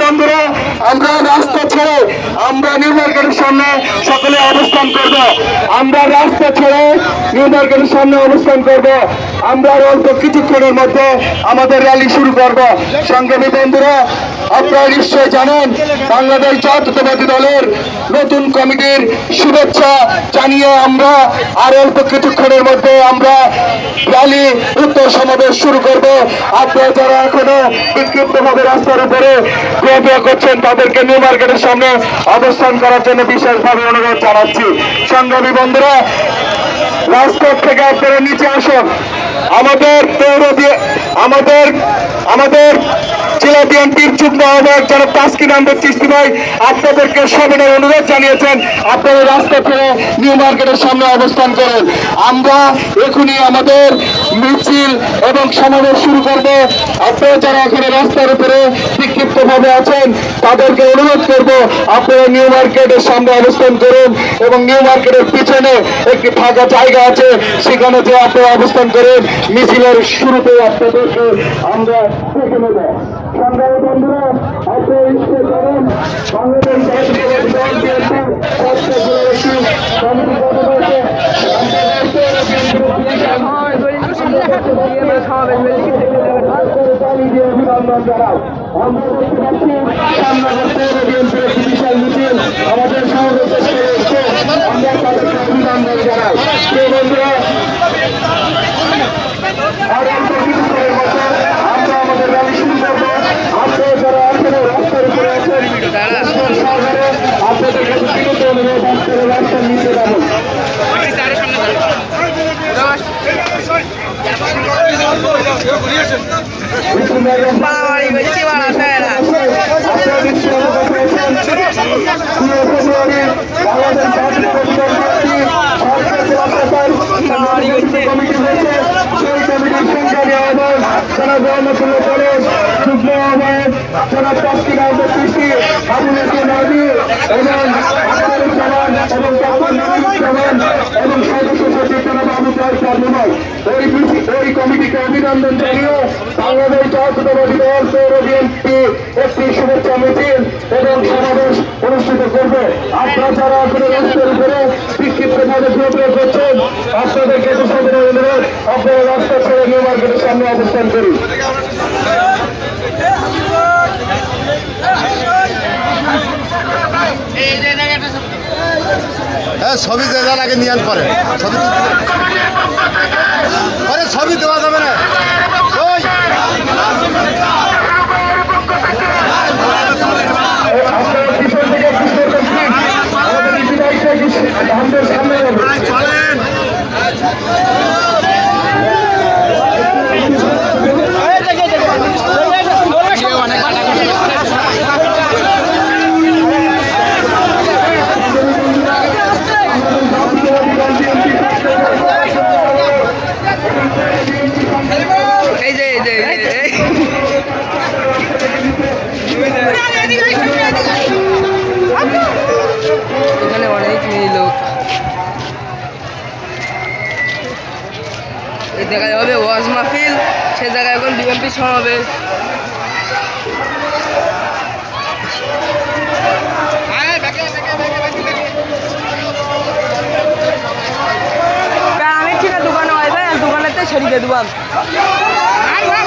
বন্ধুরা আমরা রাস্তা ছেড়ে আমরা নিউ মার্কেটের সামনে সকলে অবস্থান করব। আমরা রাস্তা ছেড়ে নিউ মার্কেটের সামনে অবস্থান করব। আমরা অল্প কিছুক্ষণের মধ্যে আমাদের র্যালি শুরু করব। সংগ্রামী বন্ধুরা, আপনারা নিশ্চয়ই জানেন, বাংলাদেশ জাতীয়তাবাদী দলের নতুন কমিটির শুভেচ্ছা জানিয়ে আমরা আর অল্প কিছুক্ষণের মধ্যে আমরা র্যালি উত্তর সমাবেশ শুরু করব। আপনারা যারা এখনও বিক্ষিপ্তভাবে রাস্তার উপরে করছেন তাদেরকে নিউ মার্কেটের সামনে অবস্থান করার জন্য বিশেষভাবে অনুরোধ জানাচ্ছি। সংগ্রামী বন্ধুরা, রাজপথ থেকে আপনারা নিচে আসুন। আমাদের পৌর আমাদের আমাদের জেলা বিএনপির যুগ্ম আহ্বায়ক যারা তাস্কিন আহমেদ চিস্তি ভাই আপনাদেরকে সবিনয় অনুরোধ জানিয়েছেন, আপনারা রাস্তা ছেড়ে নিউ মার্কেটের সামনে অবস্থান করেন। আমরা এখনই আমাদের মিছিল এবং সমাবেশ শুরু করব। আপনারা যারা এখানে রাস্তার উপরে বিক্ষিপ্ত ভাবে আছেন, তাদেরকে অনুরোধ করব, আপনারা নিউ মার্কেটের সামনে অবস্থান করুন এবং নিউ মার্কেটের পিছনে একটি ফাঁকা জায়গা আছে, সেখানে যে আপনারা অবস্থান করেন। মিছিলের শুরুতে আপনাদেরকে আমরা দেখে নেব। বন্ধুরা ইচ্ছে বাংলাদেশ আমাদের সমাবেশ জানাই বন্ধুরা আর অল্প কিছুক্ষণের মধ্যে আমরা আমাদের র্যালি শুরু করব আপনারা যারা এখনও রাস্তার উপরে আছেন সরকারে আপনাদের কাছে বিরত অনুরোধ আপনারা রাস্তার নিচে যাবেন বাড়াবাড়ি বেশি বাড়াতে এরা আপনারা নিশ্চয়ই অবগত আছেন কুড়ি ফেব্রুয়ারি বাংলাদেশ জাতীয় পরিষদ কলেজ যুগ্ম আহ্বায়ক আহমেদ সৃষ্টি আবুল হাসান এবং এবং এবং সদস্য তাহের চাঁদুমাই ওই ওই কমিটিকে অভিনন্দন জানিয়ে বাংলাদেশ জাতীয়তাবাদী অনুষ্ঠিত করবে। আপনারা যারা এখনও রাস্তার উপরে বিক্ষিপ্ত ভাবে ঘোরাফেরা করছেন আপনাদেরকে তো সবের অনুরোধ হ্যাঁ ছবি যার আগে নিয়ান পরে ছবি তুলতে আরে ছবি দেওয়া যাবে না ওই আপনারা পিছন থেকে একটু সরবেন, please। আমাদের নীতি দায়িত্ব একটু আমাদের সামনে যাবে এই যে এই যে এই যে, এই এখানে অনেক মেয়ে লোক এই দেখা যাবে ওয়াজ মাহফিল সে জায়গায় এখন বিএমপি সমাবেশ আমি ঠিক দোকানে আইবে দোকানেতে ছড়িয়ে দেবাম গড়ে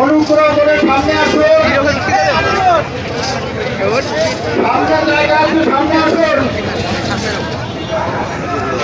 অনুগ্রহ করে সামনে আসুন। সামনে জায়গা আছে সামনে আসুন।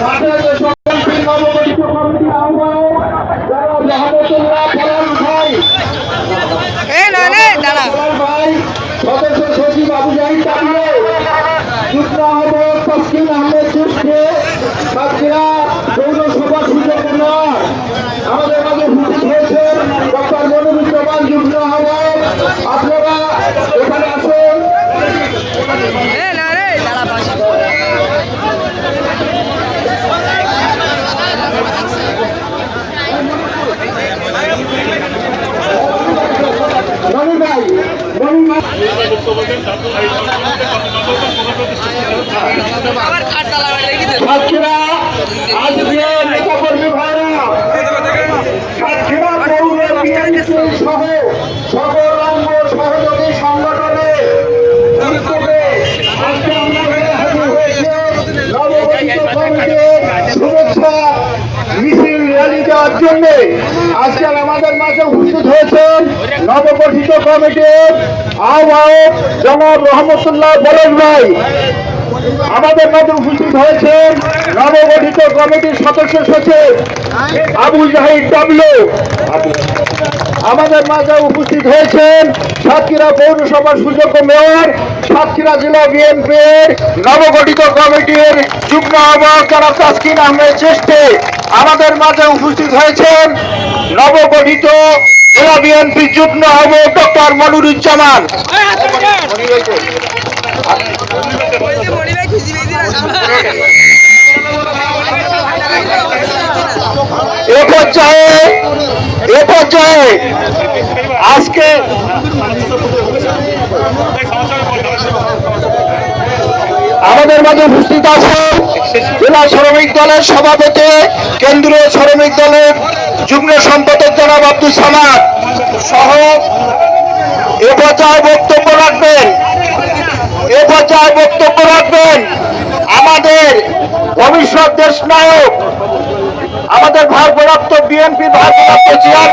মাঠে যে সকল নবগঠিত কমিটির আহ্বায়ক যারা রহমতুল্লাহ ফলাল ভাই। ভাই সদস্য সচিব আবু জাহিদ তামিলে। যুগ্ম আহ্বায়ক তসকিন আহমেদ চুস্কে সাতক্ষীরা পৌরসভা সুযোগ আমাদের মাঝে আপনারা এখানে আসুন। এ না রে দাঁড়া পাশে ভাই মনি ভাই। আবার খাট দালা বেড়ে গেছে সাতক্ষীরা আজকে নেতাকর্মী ভাইরা সাতক্ষীরা পৌর বিএনপি সহ সকল অঙ্গ সহযোগী সংগঠনে উদ্যোগে আজকে আমরা এখানে হাজির হয়েছে নবগঠিত কমিটির শুভেচ্ছা মিছিল র্যালি দেওয়ার জন্য আজকাল আমাদের মাঝে উপস্থিত হয়েছেন নবগঠিত কমিটির আহ্বায়ক জনাব রহমতুল্লাহ বলেন ভাই। আমাদের মধ্যে উপস্থিত হয়েছেন নবগঠিত কমিটির সদস্য সচিব আবু জাহিদ ডাবলু। আমাদের মাঝে উপস্থিত হয়েছেন সাতক্ষীরা পৌরসভার সুযোগ্য মেয়র, সাতক্ষীরা জেলা বিএনপির নবগঠিত কমিটির যুগ্ম আহ্বায়ক যারা তাসকিন আহমেদ চেষ্টে। আমাদের মাঝে উপস্থিত হয়েছেন নবগঠিত জেলা বিএনপি যুগ্ম আহ্বায়ক ডক্টর মনুরুজ্জামান। মনি এ পর্যায়ে এ পর্যায়ে আজকে আমাদের মাঝে উপস্থিত আছেন জেলা শ্রমিক দলের সভাপতি, কেন্দ্রীয় শ্রমিক দলের যুগ্ম সম্পাদক জনাব আব্দুল সামাদ সহ এ পর্যায়ে বক্তব্য রাখবেন। এ পর্যায়ে বক্তব্য রাখবেন আমাদের ভবিষ্যৎ দেশ নায়ক আমাদের ভারপ্রাপ্ত বিএনপি ভারপ্রাপ্ত চেয়ার